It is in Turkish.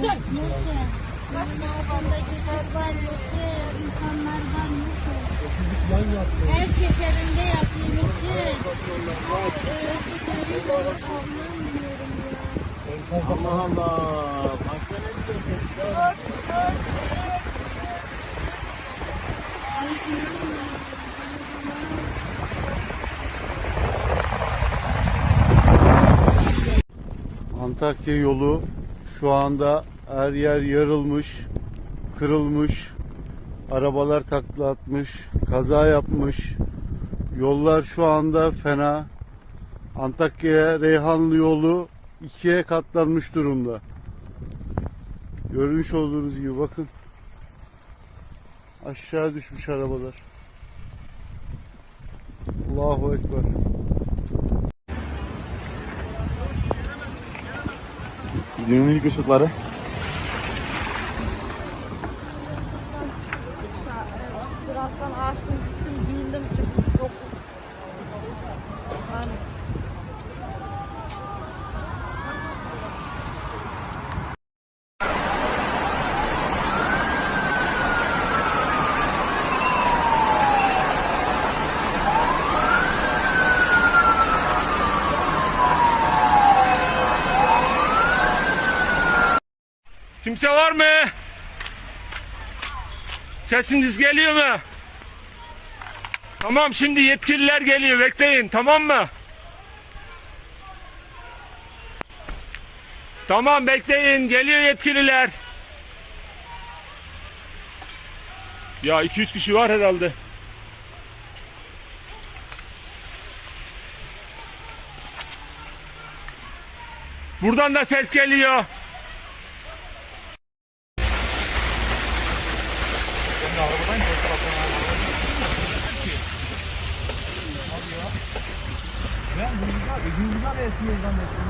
Mutlu. Herkes elinde yapıyor, mutlu. Allah Allah. Başka ne diyorsun? Antakya yolu şu anda her yer yarılmış, kırılmış, arabalar takla atmış, kaza yapmış. Yollar şu anda fena. Antakya'ya Reyhanlı yolu ikiye katlanmış durumda. Görmüş olduğunuz gibi bakın. Aşağı düşmüş arabalar. Allahu Ekber. İlk ışıkları. Sırastan açtım, gittim, giyindim, çıktım. Çok Kimse var mı? Sesiniz geliyor mu? Tamam şimdi yetkililer geliyor bekleyin tamam mı? Tamam bekleyin geliyor yetkililer. Ya 200 kişi var herhalde. Buradan da ses geliyor. Ben Hüngüzar ve Hüngüzar esmiyor zannettim.